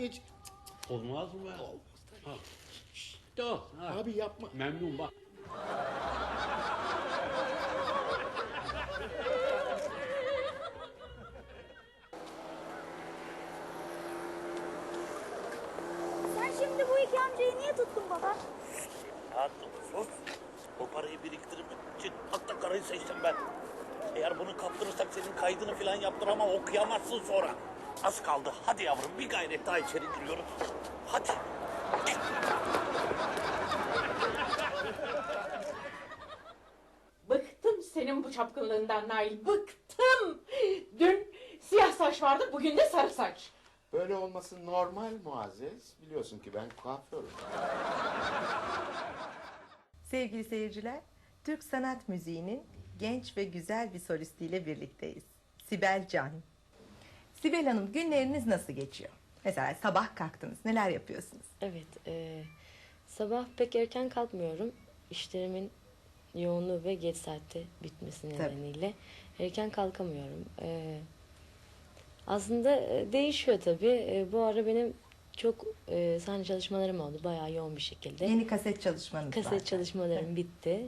yani hiç. Olmaz mı? Olmaz Ha. Dur. ha. Abi yapma. Memnun bak. Sen şimdi bu iki amcayı niye tuttun baba? Hatun sus. O parayı biriktirmek için hatta karayı seçtim ben. Eğer bunu kaptırırsak senin kaydını falan yaptıramam okuyamazsın sonra. Az kaldı. Hadi yavrum bir gayret daha içeri giriyoruz. Hadi. Bıktım senin bu çapkınlığından Nail, bıktım. Dün siyah saç vardı, bugün de sarı saç. Böyle olması normal Muazzez. Biliyorsun ki ben kuaförüm. Sevgili seyirciler, Türk sanat müziğinin genç ve güzel bir solistiyle birlikteyiz. Sibel Can. Sibel Hanım günleriniz nasıl geçiyor? Mesela sabah kalktınız, neler yapıyorsunuz? Evet, e, sabah pek erken kalkmıyorum. İşlerimin yoğunluğu ve geç saatte bitmesi Tabii. nedeniyle erken kalkamıyorum. E, aslında e, değişiyor tabii. E, bu ara benim çok e, sahne çalışmalarım oldu, bayağı yoğun bir şekilde. Yeni kaset çalışmanız var. Kaset çalışmalarım bitti.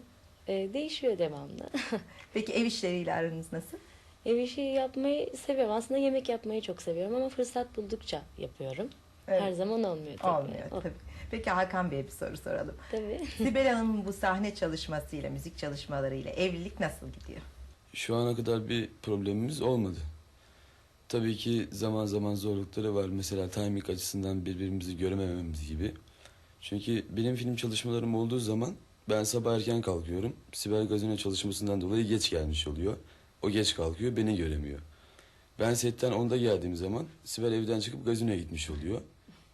E, değişiyor devamlı. Peki ev işleriyle aranız nasıl? Ev işi yapmayı seviyorum. Aslında yemek yapmayı çok seviyorum ama fırsat buldukça yapıyorum. Evet. Her zaman olmuyor tabii. Olmuyor tabii. Peki Hakan Bey'e bir soru soralım. tabii. Sibel Hanım'ın bu sahne çalışmasıyla, müzik çalışmalarıyla evlilik nasıl gidiyor? Şu ana kadar bir problemimiz olmadı. Tabii ki zaman zaman zorlukları var. Mesela timing açısından birbirimizi göremememiz gibi. Çünkü benim film çalışmalarım olduğu zaman ben sabah erken kalkıyorum. Sibel gazino çalışmasından dolayı geç gelmiş oluyor. O geç kalkıyor, beni göremiyor. Ben setten onda geldiğim zaman Sibel evden çıkıp gazinoya gitmiş oluyor.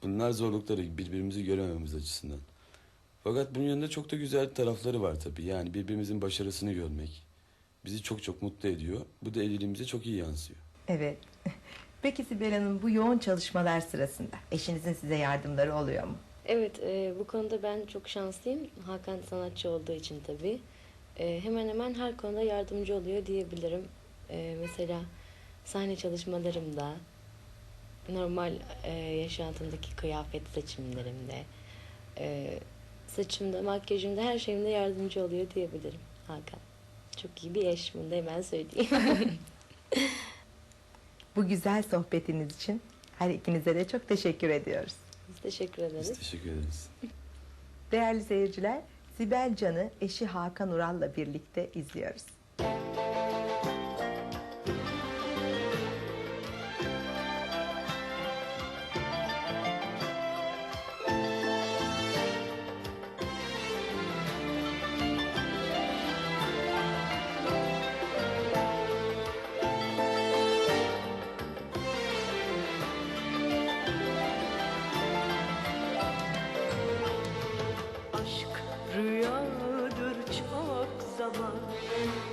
Bunlar zorlukları birbirimizi göremememiz açısından. Fakat bunun yanında çok da güzel tarafları var tabii. Yani birbirimizin başarısını görmek bizi çok çok mutlu ediyor. Bu da evliliğimize çok iyi yansıyor. Evet. Peki Sibel Hanım bu yoğun çalışmalar sırasında eşinizin size yardımları oluyor mu? Evet, e, bu konuda ben çok şanslıyım. Hakan sanatçı olduğu için tabii. E, hemen hemen her konuda yardımcı oluyor diyebilirim. E, mesela sahne çalışmalarımda, normal e, yaşantımdaki kıyafet seçimlerimde, e, saçımda, makyajımda, her şeyimde yardımcı oluyor diyebilirim Hakan. Çok iyi bir eş, bunu da hemen söyleyeyim. Bu güzel sohbetiniz için her ikinize de çok teşekkür ediyoruz. Biz teşekkür ederiz. Biz teşekkür ederiz. Değerli seyirciler, Sibel Can'ı eşi Hakan Ural'la birlikte izliyoruz.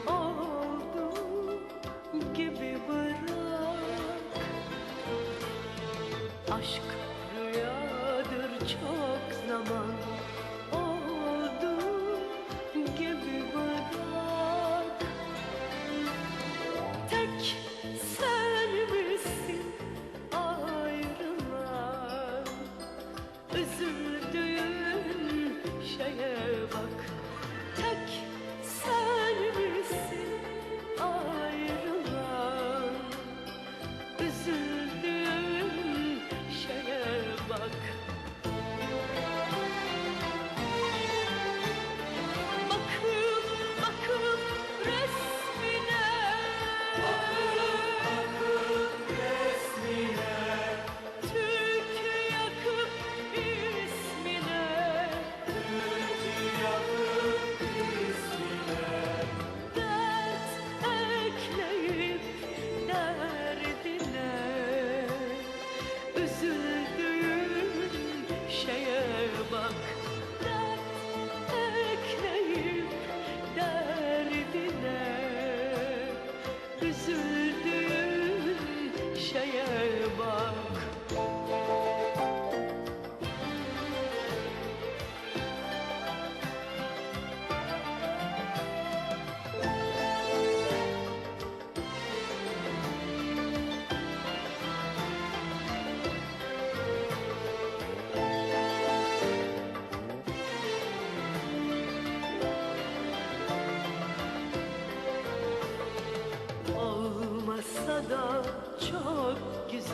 Oldu gibi bırak. Aşk rüyadır çok zaman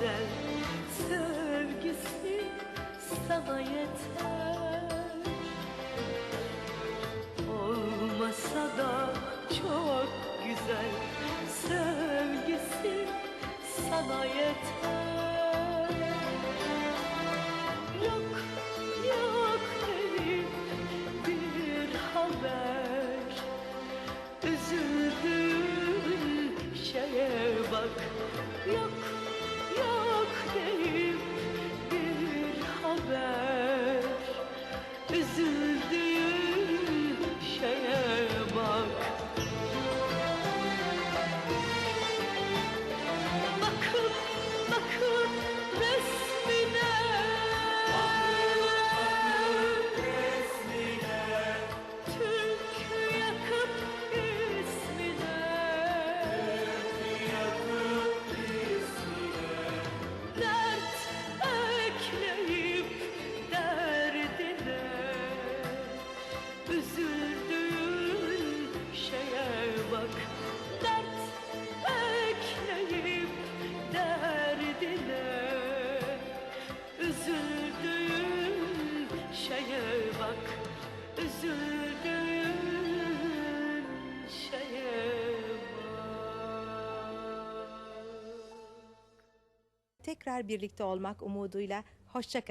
güzel Sevgisi sana yeter Tekrar birlikte olmak umuduyla. Hoşça